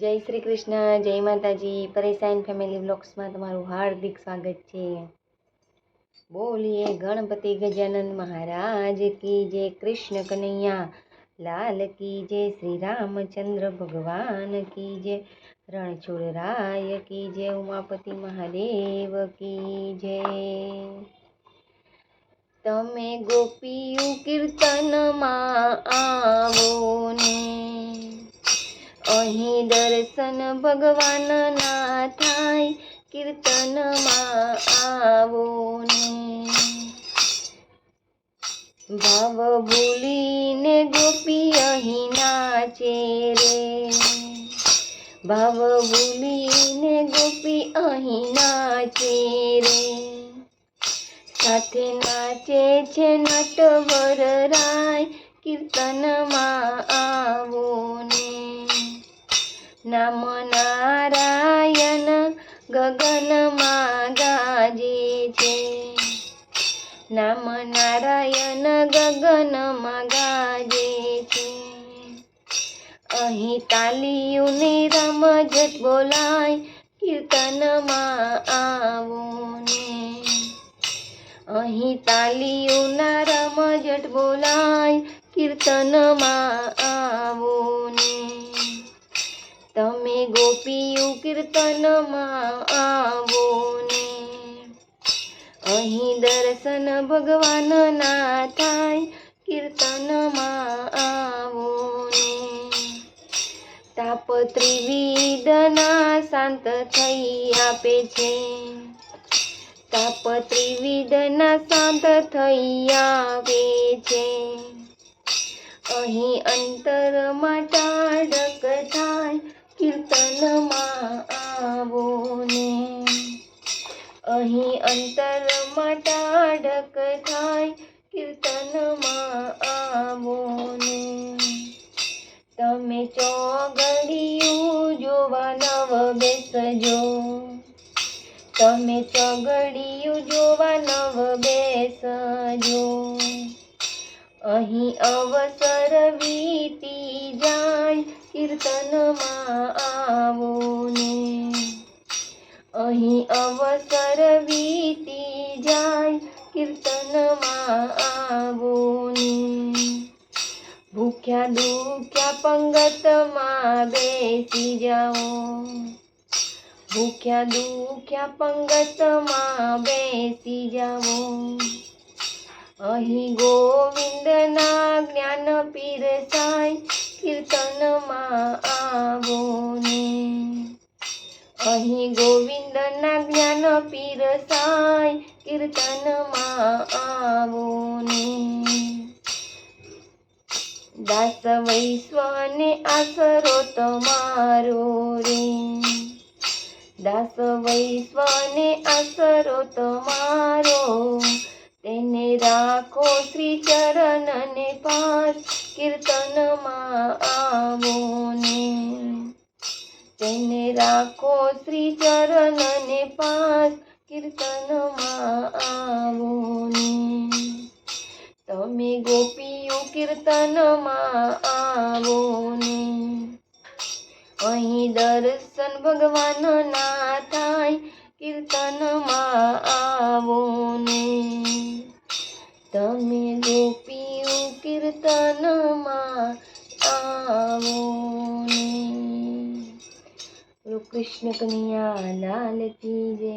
જય શ્રી કૃષ્ણ, જય માતાજી. પરેશાન ફેમિલી બ્લોગ્સમાં તમારું હાર્દિક સ્વાગત છે. બોલીએ ગણપતિ ગજાનંદ મહારાજ કી જય કૃષ્ણ કનૈયા. લાલ કી જય શ્રી રામચંદ્ર ભગવાન કી જય રણછોડ રાય કી જય ઉમાપતિ મહાદેવ કી જય. તમે ગોપીયું કીર્તનમાં આવો ને. અહીં દર્શન ભગવાનના થાય, કીર્તનમાં આવો ને. ભાવ ભૂલીને ગોપી અહીં નાચે રે. ભાવ ભૂલીને ગોપી અહીં નાચે રે. સાથે નાચે છે નટવર રાય કીર્તનમાં આવો ને. નામ નારાયણ ગગનમાં ગાજે છે. નામ નારાયણ ગગનમાં ગાજે છે. અહીં તાલીઓની રમઝટ બોલાય, કીર્તનમાં આવો ને અહીં તાલીઓના રમઝટ બોલાય, કીર્તનમાં આવો ને ગોપીયું કીર્તનમાં આવો ને અહીં દર્શન ભગવાનના થાય, કીર્તનમાં આવો ને તાપ ત્રિવિધના શાંત થઈ આપે છે. તાપ ત્રિવિધના શાંત થઈ આવે છે. અહીં અંતરમાં ટાઢક કીર્તનમાં આવો ને અહીં અંતરમાં ટાઢક થાય કીર્તનમાં આવો ને તમે ચોગડિયું જોવા નવ બેસજો. તમે ચોગડિયું જોવા નવ બેસજો. અહીં અવસર વીતી જાય કીર્તનમાં આવો ને. અહીં અવસર વીતી જાય, કીર્તનમાં આવો ને. ભૂખ્યા દુખ્યા પંગતમાં બેસી જાઓ. ભૂખ્યા દુખ્યા પંગતમાં બેસી જાઓ. અહીં ગોવિંદના જ્ઞાન પીરસાય કીર્તનમાં આવો ને. અહીં ગોવિંદના જ્ઞાન પીરસાય, કીર્તનમાં આવો ને. દાસ વૈશ્વને આસરો તમારો રે. દાસ વૈશ્વને આસરો તમારો. તેને રાખો શ્રી ચરણને પાસ કીર્તનમાં આવો ને. તેને રાખો શ્રી ચરણને પાસ કીર્તનમાં આવો ને. તમે ગોપીઓ કીર્તનમાં આવો ને. અહીં દર્શન ભગવાનના થાય, કીર્તનમાં આવો ને બોલો કૃષ્ણ કનૈયા લાલ કી જય